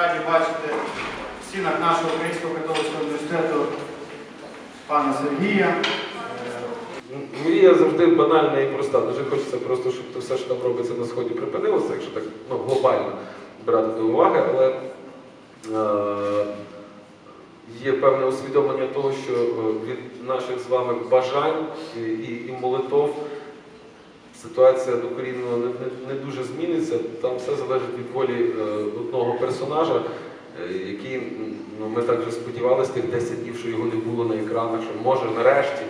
раді бачити в стінах нашого Українського католицького університету пана Сергія. Е, Мрія завжди банальна і проста. Дуже хочеться просто, щоб то все, що там робиться на сході, припинилося, якщо так ну, глобально брати до уваги, але е є певне усвідомлення того, що е, від наших з вами бажань і, і, і молитов ситуація докорінно не, не, не дуже зміниться. Там все залежить від волі е, одного персонажа, е, який ну, ми так вже сподівалися тих 10 днів, що його не було на екранах, що може нарешті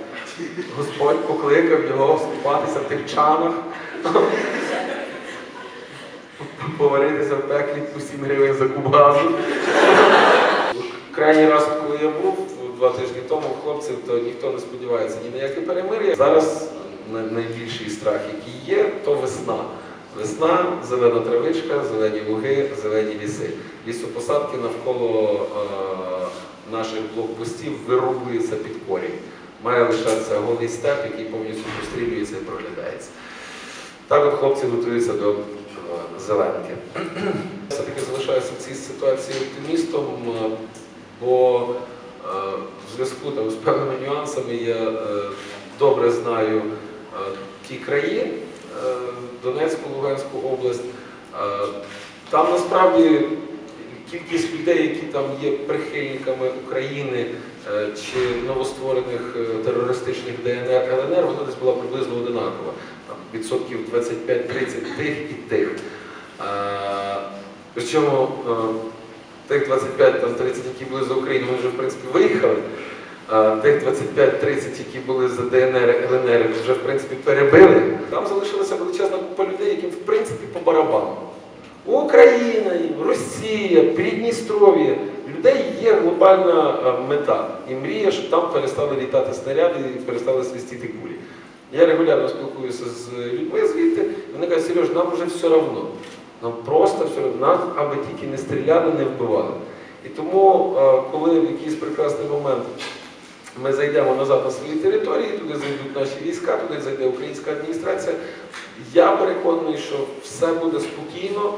Господь покликав його вступатися в тих чанах, поваритися в пеклі по 7 гривень за куб газу. Крайній раз, коли я був два тижні тому хлопців, то ніхто не сподівається ні на яке перемир'я. Зараз найбільший страх, який є, то весна. Весна, зелена травичка, зелені луги, зелені ліси. Лісопосадки навколо е, наших блокпостів вирубуються під корінь. Має лишатися голий степ, який повністю пострілюється і проглядається. Так от хлопці готуються до е, зеленки. Все-таки залишаюся в цій ситуації оптимістом, е, бо в зв'язку з певними нюансами я добре знаю ті краї, е, Донецьку, Луганську область. Е, Там насправді кількість людей, які там є прихильниками України е, чи новостворених е, терористичних ДНР, ЛНР, вона десь була приблизно одинакова. Там відсотків 25-30 тих і тих. Е, Причому е, тих 25-30, які були за Україну, вони вже в принципі виїхали. Тих 25-30, які були за ДНР, ЛНР, вже в принципі перебили. Там залишилася величезна купа людей, яким в принципі по барабану. Україна, Росія, Придністров'я. Людей є глобальна мета і мрія, щоб там перестали літати снаряди і перестали свистіти кулі. Я регулярно спілкуюся з людьми звідти, вони кажуть, Сереж, нам вже все одно. Нам просто все одно, нас аби тільки не стріляли, не вбивали. І тому, коли в якийсь прекрасний момент ми зайдемо назад на свої території, туди зайдуть наші війська, туди зайде українська адміністрація, я переконаний, що все буде спокійно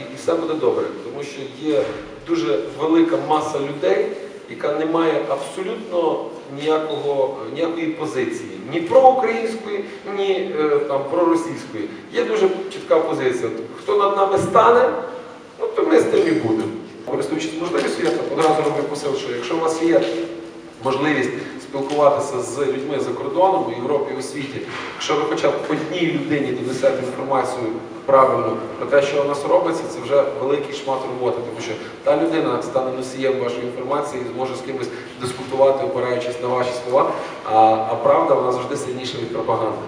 і, і все буде добре, тому що є дуже велика маса людей, яка не має абсолютно ніякого, ніякої позиції, ні проукраїнської, ні е, там, проросійської. Є дуже чітка позиція. Хто над нами стане, ну, то ми з тим і будемо. Користуючись можливістю, я одразу роблю посил, що якщо у вас є можливість спілкуватися з людьми за кордоном у Європі і у світі, якщо ви хоча б одній людині донесете інформацію правильно про те, що у нас робиться, це вже великий шмат роботи, тому що та людина стане носієм вашої інформації і зможе з кимось дискутувати, опираючись на ваші слова. А, а правда вона завжди сильніша від пропаганди.